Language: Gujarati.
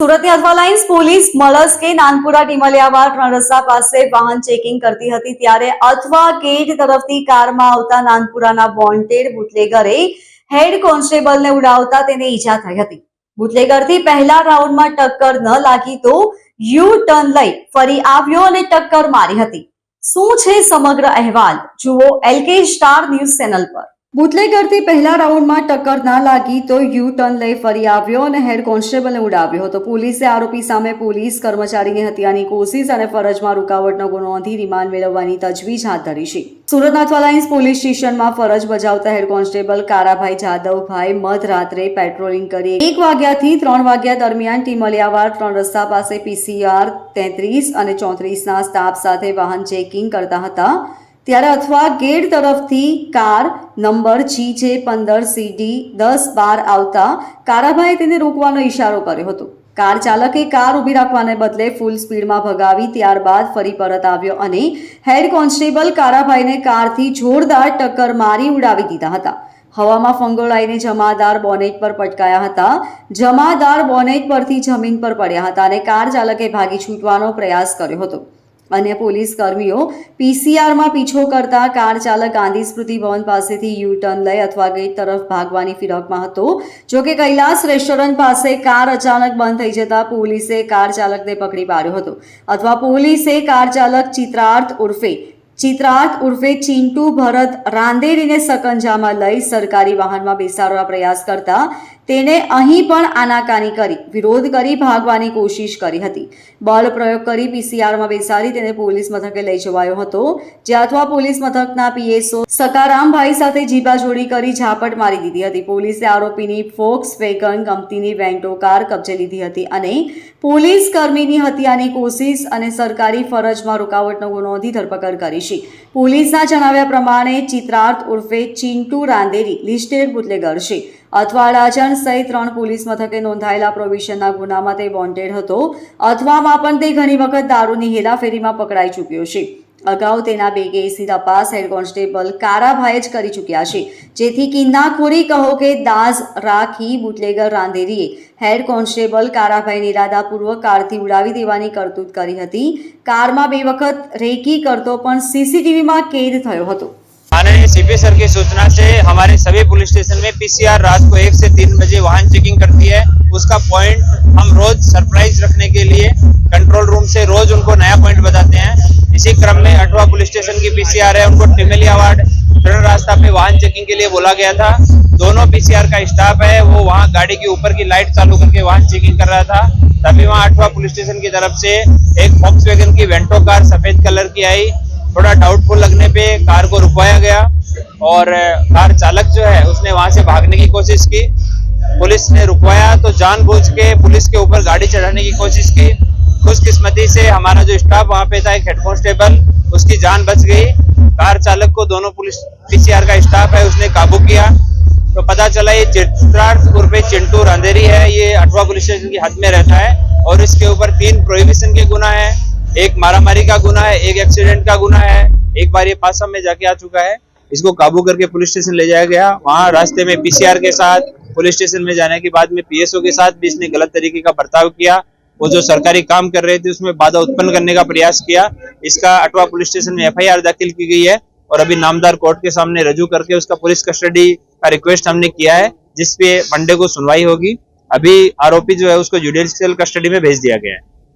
સુરતની અથવા લાઇન્સ પોલીસ મળસ કે નાનપુરા ટીમલિયાવાડ ત્રણ રસ્તા પાસે વાહન ચેકિંગ કરતી હતી ત્યારે અથવા ગેટ તરફથી કારમાં આવતા નાનપુરાના વોન્ટેડ બુટલેગરે હેડ કોન્સ્ટેબલને ઉડાવતા તેને ઈજા થઈ હતી. બુટલેગરથી પહેલા રાઉન્ડમાં ટક્કર ન લાગી તો યુ ટર્ન લઈ ફરી આવ્યો અને ટક્કર મારી હતી. શું છે સમગ્ર અહેવાલ? જુઓ એલકે સ્ટાર ન્યૂઝ ચેનલ પર. બુટલેગરથી પહેલા રાઉન્ડમાં ટક્કર ના લાગી તો યુ ટર્ન લઈ ફરી આવ્યો અને હેડ કોન્સ્ટેબલને ઉડાવ્યો હતો. પોલીસે આરોપી સામે પોલીસ કર્મચારીની હત્યાની કોશિશ અને ફરજમાં રૂકાવટનો ગુનો નોંધી રિમાન્ડ મેળવવાની તજવીજ હાથ ધરી છે. સુરતના લાઇન્સ પોલીસ સ્ટેશનમાં ફરજ બજાવતા હેડ કોન્સ્ટેબલ કારાભાઈ જાદવભાઈ મધરાત્રે પેટ્રોલિંગ કરી એક વાગ્યાથી ત્રણ વાગ્યા દરમિયાન ટીમલિયાવાડ ત્રણ રસ્તા પાસે પીસીઆર તેત્રીસ અને ચોત્રીસના સ્ટાફ સાથે વાહન ચેકિંગ કરતા હતા. ત્યારે અથવા ગેટ તરફથી કાર નંબર જી જે પંદર સીડી દસ બાર આવતા કારાભાઈએ તેને રોકવાનો ઇશારો કર્યો હતો. કાર ચાલકે કાર ઊભી રાખવાને બદલે ફૂલ સ્પીડમાં ભગાવી ત્યારબાદ ફરી પરત આવ્યો અને હેડ કોન્સ્ટેબલ કારાભાઈને કારથી જોરદાર ટક્કર મારી ઉડાવી દીધા હતા. હવામાં ફંગોળાઈને જમાદાર બોનેટ પર પટકાયા હતા. જમાદાર બોનેટ પરથી જમીન પર પડ્યા હતા અને કાર ચાલકે ભાગી છૂટવાનો પ્રયાસ કર્યો હતો. અન્ય પોલીસ કર્મીઓ પીસીઆરમાં પીછો કરતા કાર ચાલક ગાંધી સ્મૃતિ ભવન પાસેથી યુ ટર્ન લઈ અથવા ગેટ તરફ ભાગવાની ફિરકમાં હતો. જો કે કૈલાસ રેસ્ટોરન્ટ પાસે કાર અચાનક બંધ થઈ જતા પોલીસે કાર ચાલકને પકડી પાડ્યો હતો. અથવા પોલીસે કાર ચાલક ચિત્રાર્થ ઉર્ફે ચિત્રાર્થ ઉર્ફે ચિંટુ ભરત રાંદેરીને સકંજામાં લઈ સરકારી વાહનમાં બેસાડવા પ્રયાસ કરતા તેને અહીં પણ આનાકાની કરી, વિરોધ કરી, ભાગવાની કોશિશ કરી હતી. બળ પ્રયોગ કરી પીસીઆરમાં બેસાડી તેને પોલીસ મથકે લઈ જવાયો હતો. જ્યાં અથવા પોલીસ મથકના પીએસઓ સકારામભાઈ સાથે જીબાજોડી કરી ઝાપટ મારી દીધી હતી. પોલીસે આરોપીની ફોક્સ વેગન કંપનીની વેન્ટો કાર કબજે લીધી હતી અને પોલીસ કર્મીની હત્યાની કોશિશ અને સરકારી ફરજમાં રૂકાવટનો ગુનો નોંધી ધરપકડ કરી છે. પોલીસના જણાવ્યા પ્રમાણે ચિત્રાર્થ ઉર્ફે ચિંટુ રાંદેરી, લિસ્ટેડ બુટલેગર છે. અથવા અડાજણ સહિત ત્રણ પોલીસ મથકે નોંધાયેલા પ્રોવિશનના ગુનામાં તે વોન્ટેડ હતો. અથવામાં પણ તે ઘણી વખત દારૂની હેરાફેરીમાં પકડાઈ ચૂક્યો છે. અગાઉ તેના બે કેસની તપાસ હેડ કોન્સ્ટેબલ કારાભાઈએ જ કરી ચૂક્યા છે. જેથી કિન્નાખોરી કહો કે દાઝ, રાખી, બુટલેગર રાંદેરીએ હેડ કોન્સ્ટેબલ કારાભાઈ ઇરાદાપૂર્વક કારથી ઉડાવી દેવાની કરતૂત કરી હતી. કારમાં બે વખત રેકી કરતો પણ સીસીટીવીમાં કેદ થયો હતો. माननीय सीपी सर की सूचना से हमारे सभी पुलिस स्टेशन में पीसीआर रात को एक से तीन बजे वाहन चेकिंग करती है। उसका पॉइंट हम रोज सरप्राइज़ रखने के लिए कंट्रोल रूम से रोज उनको नया पॉइंट बताते हैं। इसी क्रम में अठवा पुलिस स्टेशन की पीसीआर है, उनको टिमेली अवार्ड ट्रेन रास्ता पे वाहन चेकिंग के लिए बोला गया था। दोनों पीसीआर का स्टाफ है, वो वहाँ गाड़ी के ऊपर की लाइट चालू करके वाहन चेकिंग कर रहा था। तभी वहाँ अठवा पुलिस स्टेशन की तरफ़ से एक फॉक्स की वेंटो कार सफ़ेद कलर की आई। थोड़ा डाउटफुल लगने पे कार को रुकवाया गया और कार चालक जो है, उसने वहाँ से भागने की कोशिश की। पुलिस ने रुकवाया तो जानबूझ के पुलिस के ऊपर गाड़ी चढ़ाने की कोशिश की। खुशकिस्मती से हमारा जो स्टाफ वहाँ पे था, एक हेड कांस्टेबल उसकी जान बच गई। कार चालक को दोनों पुलिस पीसीआर का स्टाफ है, उसने काबू किया। तो पता चला ये चित्रार्थ उर्फे चिंटू रांधेरी है। ये अठवा पुलिस स्टेशन के हद में रहता है और इसके ऊपर तीन प्रोहिबिशन के गुना है। एक मारामारी का गुना है, एक एक्सीडेंट का गुना है, एक बार ये पासा में जाके आ चुका है। इसको काबू करके पुलिस स्टेशन ले जाया गया। वहाँ रास्ते में पीसीआर के साथ, पुलिस स्टेशन में जाने के बाद में पीएसओ के साथ भी इसने गलत तरीके का बर्ताव किया। वो जो सरकारी काम कर रहे थे, उसमें बाधा उत्पन्न करने का प्रयास किया। इसका अटवा पुलिस स्टेशन में एफआईआर दाखिल की गई है और अभी नामदार कोर्ट के सामने रजू करके उसका पुलिस कस्टडी का रिक्वेस्ट हमने किया है, जिसपे मंडे को सुनवाई होगी। अभी आरोपी जो है, उसको जुडिशियल कस्टडी में भेज दिया गया है।